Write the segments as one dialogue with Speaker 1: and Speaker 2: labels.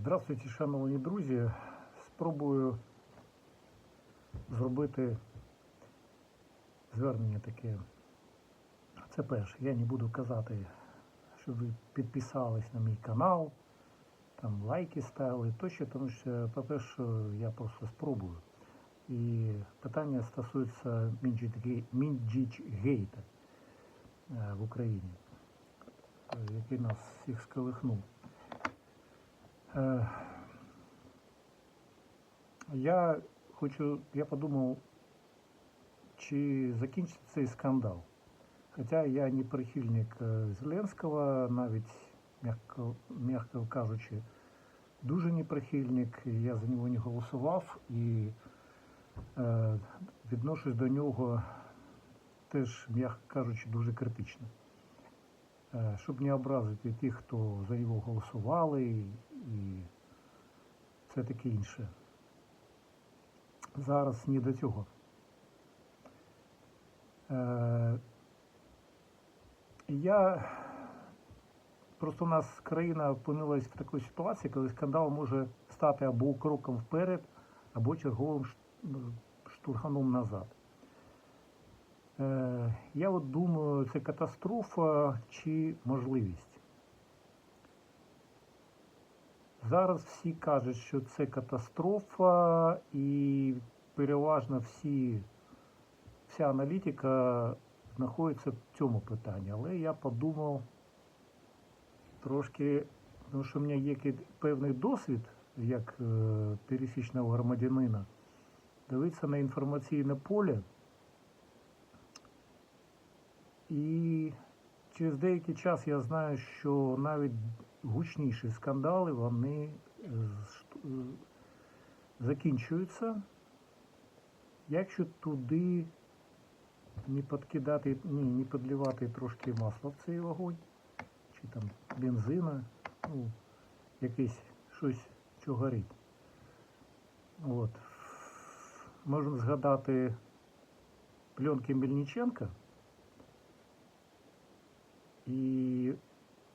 Speaker 1: Здравствуйте, шановні друзі. Спробую зробити звернення таке. Це перше. Я не буду казати, щоб ви підписались на мій канал, там лайки ставили, тощо, тому що, по-перше, я просто спробую. І питання стосується Мінджічгейта е, в Україні, е, який нас всіх сколихнув. Е, Я хочу, я подумав, чи закінчиться цей скандал. Хоча я не прихильник е, Зеленського, навіть, м'яко, м'яко кажучи, дуже не прихильник, я за нього не голосував і е, відношусь до нього теж, м'яко кажучи, дуже критично. Е, Щоб не образити тих, хто за нього голосували, і все таке інше. Зараз не до цього. Е, Я просто у нас країна опинилась в такій ситуації, коли скандал може стати або кроком вперед, або черговим ш- штурганом назад. Е, Я от думаю, це катастрофа чи можливість. Зараз всі кажуть, що це катастрофа, і переважно всі, вся аналітика знаходиться в цьому питанні. Але я подумав трошки, тому що в мене є певний досвід, як е, пересічного громадянина, дивитися на інформаційне поле. І через деякий час я знаю, що навіть гучніші скандали вони е, е, закінчуються, якщо туди не підкидати, ні, не підливати трошки масла в цей вогонь, чи там бензина, ну, якесь щось, що горить. От. Можна згадати пленки Мельниченка. І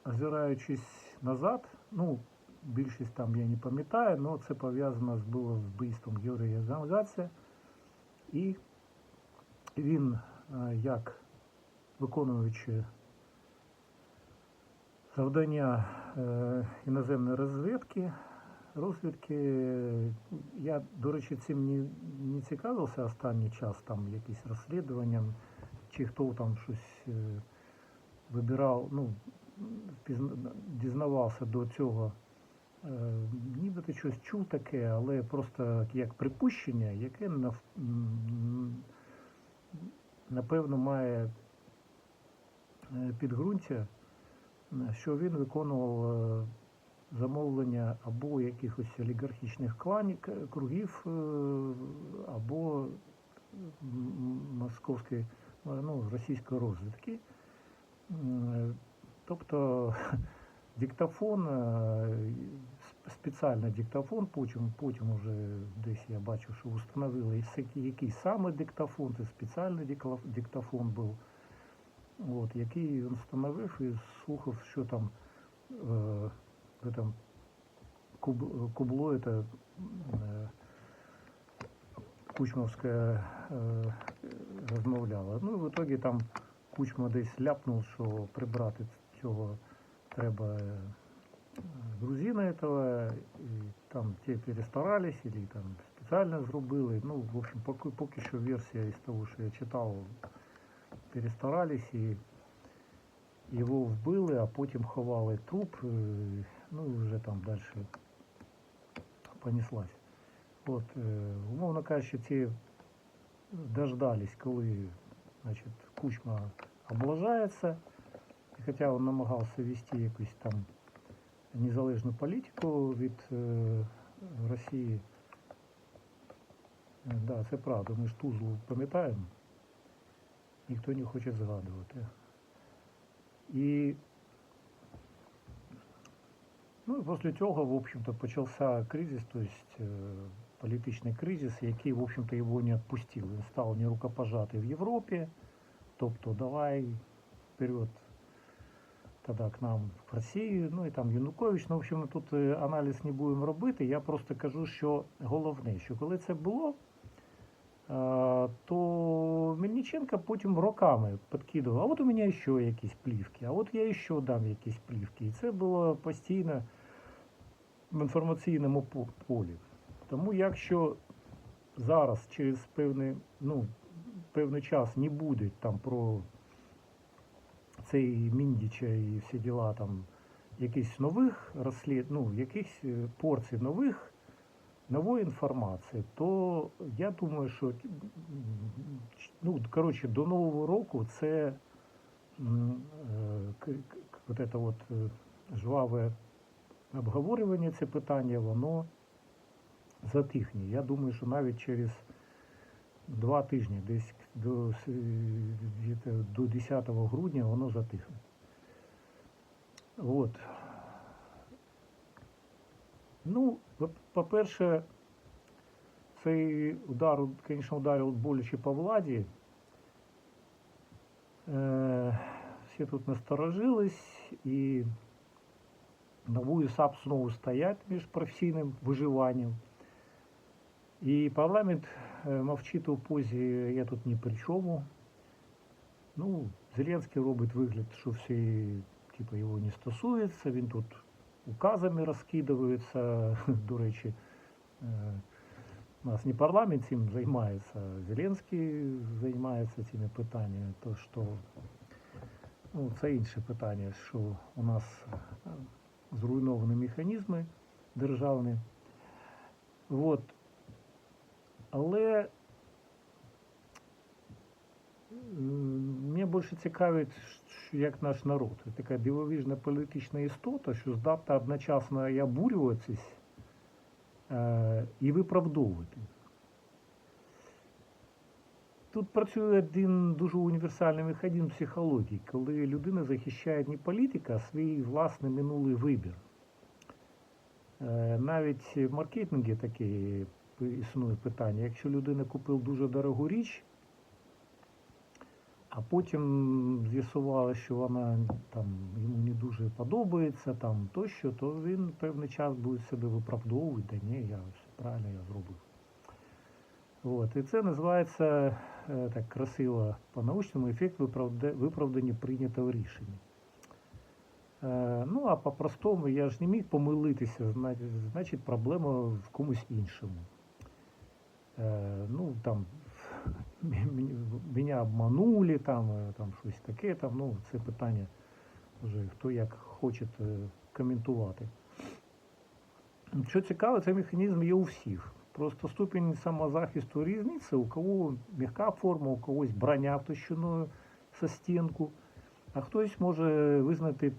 Speaker 1: озираючись назад, ну, більшість там я не пам'ятаю, але це пов'язано з було з вбивством Юрія Замгаця. І він, е, як виконуючи завдання е, іноземної розвідки, розвідки, е, я, до речі, цим не, не цікавився останній час, там якісь розслідуванням, чи хто там щось. е, вибирав, ну, дізнавався до цього. Е, нібито щось чув таке, але просто як припущення, яке напевно має е, підґрунтя, що він виконував е, замовлення або якихось олігархічних кланів, кругів, або московської, ну, російської розвідки. Тобто диктофон, е, спеціальний диктофон, потім, потім уже десь я бачив, що встановили який саме диктофон, це спеціальний диктофон був, от, який він встановив і слухав, що там е, в этом куб, кубло это е, Кучмовська е, розмовляла. Ну і в итоге там Кучма десь ляпнув, що прибрати цього треба е, грузина этого, і там ті перестарались, или там спеціально зробили. Ну, в общем, поки, поки що версія із того, що я читав, перестарались і його вбили, а потім ховали труп, е, ну і вже там далі понеслась. От, е, умовно кажучи, ці дождались, коли значить, Кучма облажається, і хоча він намагався вести якусь там незалежну політику від е, Росії. Е, Да, це правда, ми ж Тузлу пам'ятаємо, ніхто не хоче згадувати. І ну, і після цього, в общем-то, почався кризис, то есть э, політичний кризис, який, в общем-то, його не відпустив. Він став не рукопожатий в Європі, тобто давай вперед когда к нам в Росію, ну і там Янукович, ну, в общем, ми тут е, аналіз не будемо робити. Я просто кажу, що головне, що коли це було, то Мельниченко потім роками підкидував, а от у мене ще якісь плівки, а от я ще дам якісь плівки. І це було постійно в інформаційному полі. Тому якщо зараз через певний, ну, певний час не буде там про цей Міндіча і всі діла там якихось нових розслід, ну, якихось е, порцій нових, нової інформації, то я думаю, що ну, коротше, до Нового року це вот это вот жваве обговорювання це питання, воно затихне. Я думаю, що навіть через два тижні, десь до, до 10 грудня воно затихне. От. Ну, по- по-перше, цей удар, звісно, ударив боляче по владі. Е, всі тут насторожились і новую САП знову стоять між професійним виживанням. І парламент е, мовчить у позі я тут ні при чому. Ну, Зеленський робить вигляд, що всі типу, його не стосується, він тут указами розкидується. До речі, е, у нас не парламент цим займається, а Зеленський займається цими питаннями. То що ну, це інше питання, що у нас е, зруйновані механізми державні. От. Але мене більше цікавить, як наш народ. Така дивовижна політична істота, що здатна одночасно і обурюватись е, і виправдовувати. Тут працює один дуже універсальний механізм психології, коли людина захищає не політика, а свій власний минулий вибір. Е, Навіть в маркетингі таке існує питання. Якщо людина купила дуже дорогу річ, а потім з'ясувала, що вона там йому не дуже подобається, там тощо, то він певний час буде себе виправдовувати, ні, я все правильно я зробив. От. І це називається е, так красиво по-научному ефект виправдання прийнятого рішення. Е, Ну, а по-простому я ж не міг помилитися, значить проблема в комусь іншому. Е, Ну, там мене обманули, там, е, там щось таке, там, ну, це питання вже хто як хоче е, коментувати. Що цікаво, цей механізм є у всіх. Просто ступінь самозахисту різниця, у кого м'яка форма, у когось броня товщиною со стінку, а хтось може визнати,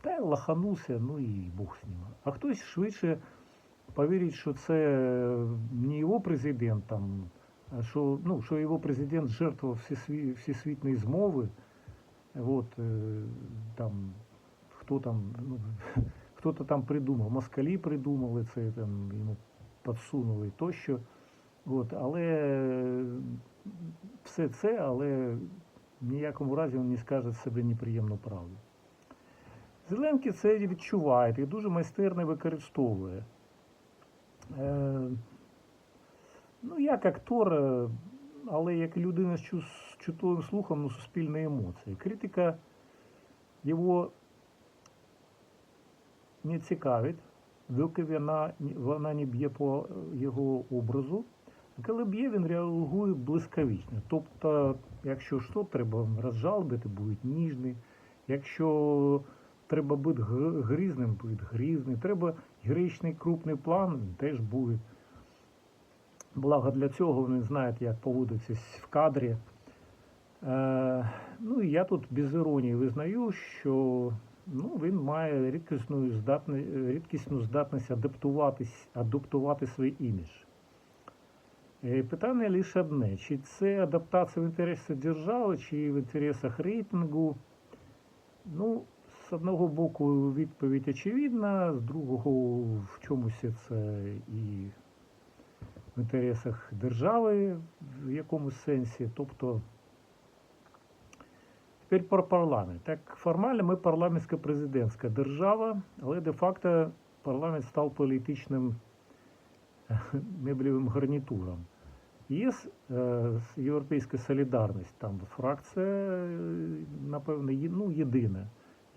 Speaker 1: та лаханувся, ну і Бог з ним. А хтось швидше повірить, що це не його президент, там, а що, ну, що його президент жертва всесві, всесвітньої змови. От, е, там, хто там, ну, хто-то там придумав, москалі придумали це, там, йому підсунули тощо. От, але все це, але в ніякому разі він не скаже себе неприємну правду. Зеленський це відчуває і дуже майстерно використовує. Е, ну, як актор, е, але як людина з чу- з чутливим слухом на суспільні емоції. Критика його не цікавить, доки вона, вона не б'є по його образу. Коли б'є, він реагує блискавично. Тобто, якщо що, треба розжалбити, буде ніжний. Якщо треба бути грізним, буде грізний. Треба героїчний крупний план, теж буде. Благо для цього вони знають, як поводитись в кадрі. Е, ну і я тут без іронії визнаю, що ну, він має рідкісну, здатне, рідкісну здатність адаптуватись, адаптувати свій імідж. Е, Питання лише одне: чи це адаптація в інтересах держави, чи в інтересах рейтингу? Ну, з одного боку, відповідь очевидна, з другого, в чомусь це і в інтересах держави в якомусь сенсі. Тобто Тепер про парламент. Так, формально ми парламентсько-президентська держава, але де-факто парламент став політичним меблевим гарнітуром. Є е, Європейська солідарність, там фракція, е, напевно, ну, єдина,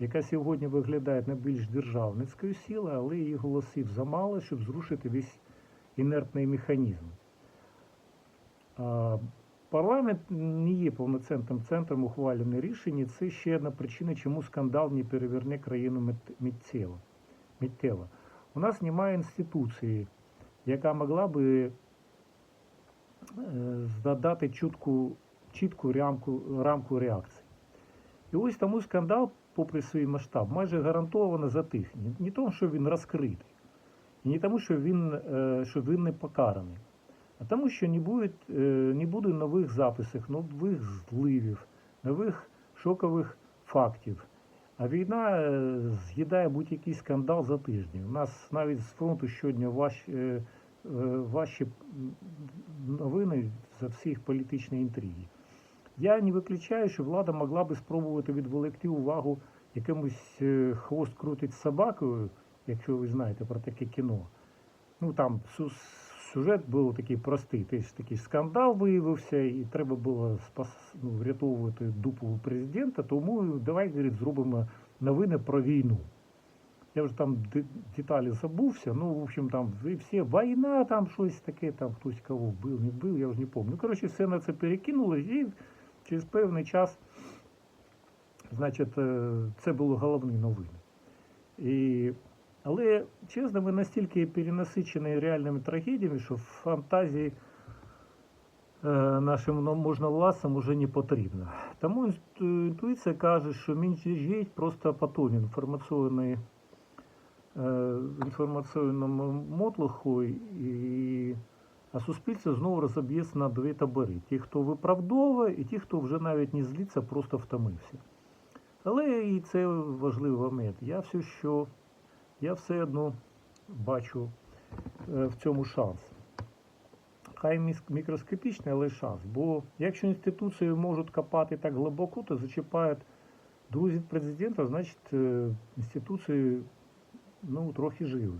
Speaker 1: яка сьогодні виглядає найбільш державницькою силою, але її голосів замало, щоб зрушити весь інертний механізм. Парламент не є повноцінним центром ухвалення рішень, це ще одна причина, чому скандал не переверне країну мит- миттєво. У нас немає інституції, яка могла би е, задати чутку, чітку рамку, рамку реакції. І ось тому скандал, попри свій масштаб, майже гарантовано затихне. Не тому, що він розкритий, і не тому, що він, е, що він не покараний, а тому, що не буде, е, не буде нових записів, нових зливів, нових шокових фактів. А війна е, з'їдає будь-який скандал за тиждень. У нас навіть з фронту щодня м, новини за всіх політичні інтриги. Я не виключаю, що влада могла би спробувати відволікти увагу якимось е, хвост крутить собакою, якщо ви знаєте про таке кіно. Ну там сюжет був такий простий, теж такий скандал виявився, і треба було спас, ну, врятовувати дупу президента, тому давай говорить, зробимо новини про війну. Я вже там деталі забувся. Ну, в общем, там і всі війна, там щось таке, там хтось кого вбив, не вбив, я вже не пам'ятаю. Ну, коротше, все на це перекинули, і через певний час, значить, е, це були головні новини. І, але, чесно, ми настільки перенасичені реальними трагедіями, що фантазії е, нашим можновладцям уже не потрібно. Тому інту- інтуїція каже, що Мінчжій просто потоне інформаційної е, інформаційному мотлуху, і, а суспільство знову розоб'ється на дві табори. Ті, хто виправдовує, і ті, хто вже навіть не злиться, просто втомився. Але і це важливий момент. Я все, що я все одно бачу е, в цьому шанс. Хай мікроскопічний, але шанс. Бо якщо інституції можуть копати так глибоко, то зачіпають друзів президента, значить е, інституції ну, трохи живі.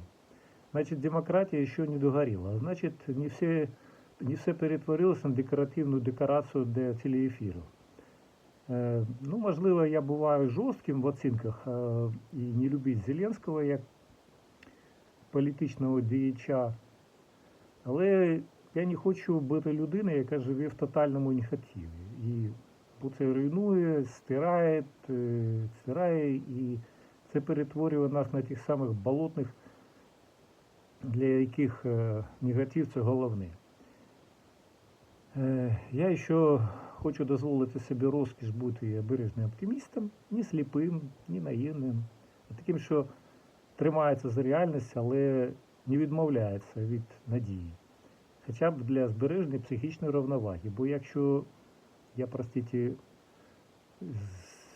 Speaker 1: Значить, демократія ще не догоріла. Значить, не все, не все перетворилося на декоративну декорацію для телеефіру. Е, Ну, можливо, я буваю жорстким в оцінках е, і не любить Зеленського як політичного діяча, але я не хочу бути людиною, яка живе в тотальному негативі. І це руйнує, стирає, е, стирає, і це перетворює нас на тих самих болотних, для яких е, негатив це головне. Е, Я ще хочу дозволити собі розкіш бути обережним оптимістом, не сліпим, не наївним, а таким, що тримається за реальність, але не відмовляється від надії. Хоча б для збереження психічної рівноваги. Бо якщо я, простите,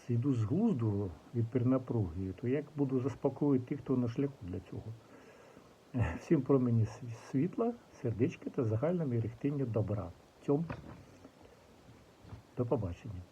Speaker 1: зійду з глузду від перенапруги, то як буду заспокоїти тих, хто на шляху для цього? Всім промені світла, сердечки та загальне мерехтіння добра. Цьом. До побачення.